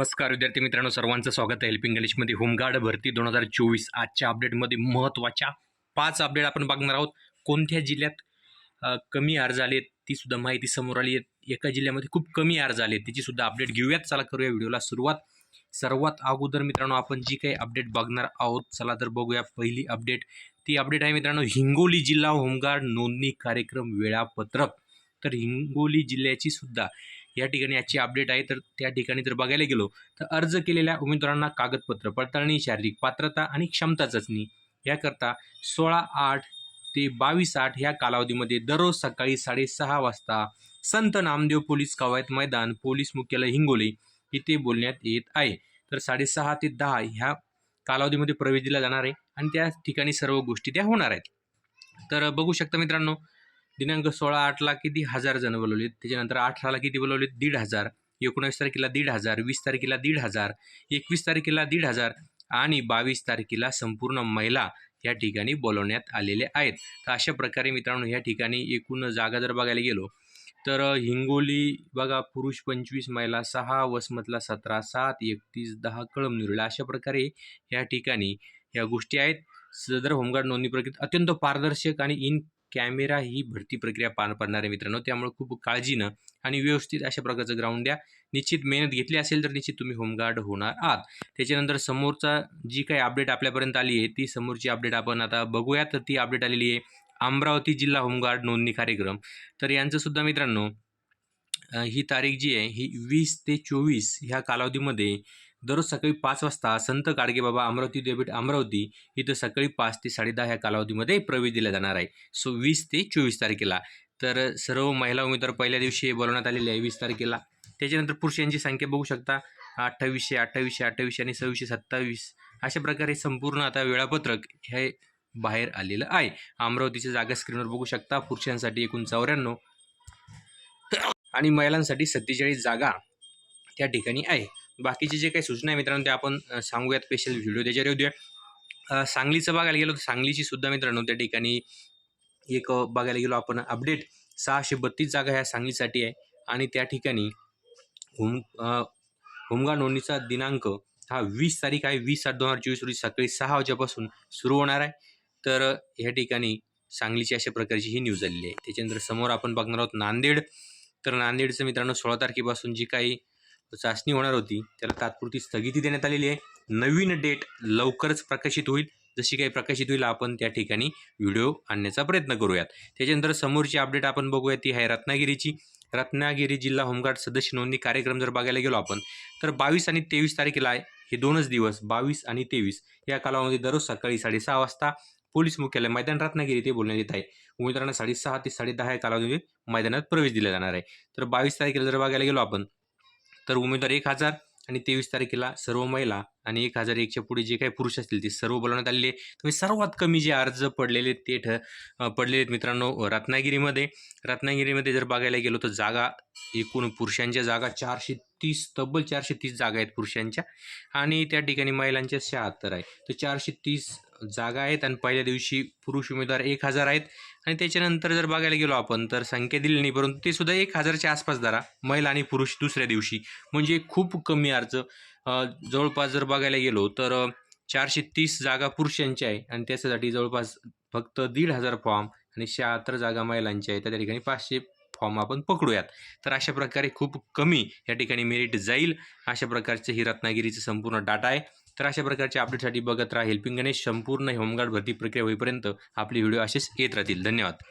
नमस्कार विद्यार्थी मित्रांनो सर्वांचं स्वागत आहे. हेल्पिंग इंग्लिशमध्ये होमगार्ड भरती दोन हजार चोवीस आजच्या अपडेटमध्ये महत्त्वाच्या पाच अपडेट आपण बघणार आहोत. कोणत्या जिल्ह्यात कमी अर्ज आले ती सुद्धा माहिती समोर आली आहे. एका जिल्ह्यामध्ये खूप कमी अर्ज आले त्याची सुद्धा अपडेट घेऊयात. चला करूया व्हिडिओला सुरुवात. सर्वात अगोदर मित्रांनो आपण जी काही अपडेट बघणार आहोत चला तर बघूया पहिली अपडेट ती अपडेट आहे मित्रांनो हिंगोली जिल्हा होमगार्ड नोंदणी कार्यक्रम वेळापत्रक. तर हिंगोली जिल्ह्याची सुद्धा या ठिकाणी आजची अपडेट आहे तर त्या ठिकाणी जर बघायला गेलो तर अर्ज केलेल्या उमेदवारांना कागदपत्र पडताळणी शारीरिक पात्रता आणि क्षमता चाचणी. याकरता सोळा आठ ते बावीस आठ ह्या कालावधीमध्ये दररोज सकाळी साडेसहा वाजता संत नामदेव पोलीस कवायत मैदान पोलीस मुख्यालय हिंगोली इथे बोलण्यात येत आहे. तर साडेसहा ते दहा ह्या कालावधीमध्ये प्रवेश दिला जाणार आहे आणि त्या ठिकाणी सर्व गोष्टी त्या होणार आहेत. तर बघू शकता मित्रांनो दिनांक सोळा आठला किती हजार जण बोलवलेत? त्याच्यानंतर अठराला किती बोलवलेत? दीड हजार. एकोणावीस तारखेला दीड हजार. वीस तारखेला दीड हजार. एकवीस तारखेला दीड हजार. आणि बावीस तारखेला संपूर्ण महिला या ठिकाणी बोलवण्यात आलेले आहेत. तर अशा प्रकारे मित्रांनो या ठिकाणी एकूण जागा जर बघायला गेलो तर हिंगोली बघा पुरुष पंचवीस महिला सहा वसमतला सतरा सात एकतीस दहा कळमनुरीला अशा प्रकारे या ठिकाणी या गोष्टी आहेत. सदर होमगार्ड नोंदणी प्रक्रियेत अत्यंत पारदर्शक आणि इन कॅमेरा ही भरती प्रक्रिया पार पडणार आहे मित्रांनो. त्यामुळे खूप काळजीनं आणि व्यवस्थित अशा प्रकारचं ग्राउंड द्या. निश्चित मेहनत घेतली असेल तर निश्चित तुम्ही होमगार्ड होणार आहात. त्याच्यानंतर समोरचा जी काही अपडेट आपल्यापर्यंत आली आहे ती समोरची अपडेट आपण आता बघूया तर ती अपडेट आलेली आहे अमरावती जिल्हा होमगार्ड नोंदणी कार्यक्रम. तर यांचंसुद्धा मित्रांनो ही तारीख जी आहे ही वीस ते चोवीस ह्या कालावधीमध्ये दररोज सकाळी पाच वाजता संत गाडगेबाबा अमरावती विद्यापीठ अमरावती इथं सकाळी पाच ते साडेदहा ह्या कालावधीमध्ये प्रवेश दिला जाणार आहे. सो वीस ते चोवीस तारखेला. तर सर्व महिला उमेदवार पहिल्या दिवशी बोलवण्यात आलेले आहे वीस तारखेला. त्याच्यानंतर पुरुषांची संख्या बघू शकता. अठ्ठावीसशे अठ्ठावीसशे अठ्ठावीसशे आणि सव्वीसशे सत्तावीस. अशा प्रकारे संपूर्ण आता वेळापत्रक हे बाहेर आलेलं आहे. अमरावतीच्या जागा स्क्रीनवर बघू शकता. पुरुषांसाठी एकूण चौऱ्याण्णव आणि महिलांसाठी सत्तेचाळीस जागा त्या ठिकाणी आहे. बाकीचे जे काही सूचना आहे मित्रांनो ते आपण सांगूयात. स्पेशल व्हिडिओ त्याच्यावर येऊया. सांगलीचं बघायला गेलो तर सांगलीची सुद्धा मित्रांनो त्या ठिकाणी एक बघायला गेलो आपण. अपडेट सहाशे बत्तीस जागा ह्या सांगलीसाठी आहे. आणि त्या ठिकाणी होम अ, होमगार्ड नोंदणीचा दिनांक हा वीस तारीख आहे. वीस आठ दोन हजार चोवीस रोजी सकाळी सहा वाजेपासून सुरू होणार आहे. तर ह्या ठिकाणी सांगलीची अशा प्रकारची ही न्यूज आलेली आहे. त्याच्यानंतर समोर आपण बघणार आहोत नांदेड. तर नांदेडचं मित्रांनो सोळा तारखेपासून जी काही चाचणी होणार होती. त्याला तात्पुरती स्थगिती देण्यात आलेली आहे. नवीन डेट लवकरच प्रकाशित होईल. जशी काही प्रकाशित होईल आपण त्या ठिकाणी व्हिडिओ आणण्याचा प्रयत्न करूयात. त्याच्यानंतर समोरची अपडेट आपण बघूया ती आहे रत्नागिरीची. रत्नागिरी जिल्हा होमगार्ड सदस्य नोंदणी कार्यक्रम जर बघायला गेलो आपण तर बावीस आणि तेवीस तारखेला आहे. हे दोनच दिवस बावीस आणि तेवीस या कालावधी दररोज सकाळी साडेसहा वाजता पोलीस मुख्यालय मैदान रत्नागिरी ते बोलण्यात येत आहे. उमेदवारांना साडेसहा ते साडेदहा या कालावधीमध्ये मैदानात प्रवेश दिला जाणार आहे. तर बावीस तारखेला जर बघायला गेलो आपण तर उमेदवार एक हजार आणि तेवीस तारखेला सर्व महिला आणि एक हजार एकच्या पुढे जे काही पुरुष असतील ते सर्व बोलवण्यात आलेले तुम्ही सर्वात कमी जे अर्ज पडलेले ते ठ पडलेले आहेत मित्रांनो रत्नागिरीमध्ये. रत्नागिरीमध्ये जर बघायला गेलो तर जागा एकूण पुरुषांच्या जागा चारशे तीस तब्बल चारशे तीस जागा आहेत पुरुषांच्या. आणि त्या ठिकाणी महिलांच्या शहात्तर आहे तर चारशे तीस जागा आहेत आणि पहिल्या दिवशी पुरुष उमेदवार एक हजार आहेत. आणि त्याच्यानंतर जर बघायला गेलो आपण तर संख्या दिली नाही परंतु ते सुद्धा एक हजारच्या आसपास धरा महिला आणि पुरुष दुसऱ्या दिवशी. म्हणजे खूप कमी अर्ज. जवळपास जर बघायला गेलो तर चारशे तीस जागा पुरुषांच्या आहे आणि त्याच्यासाठी जवळपास फक्त दीड हजार फॉर्म आणि शहात्तर जागा महिलांच्या आहेत तर त्या ठिकाणी पाचशे फॉर्म आपण पकडूयात. तर अशा प्रकारे खूप कमी या ठिकाणी मेरिट जाईल. अशा प्रकारचे ही रत्नागिरीचं संपूर्ण डाटा आहे. तर अशा प्रकारच्या अपडेटसाठी बघत राहा. हेल्पिंग गणेश संपूर्ण होमगार्ड भरती प्रक्रिया होईपर्यंत आपले व्हिडिओ असेच येत राहतील. धन्यवाद.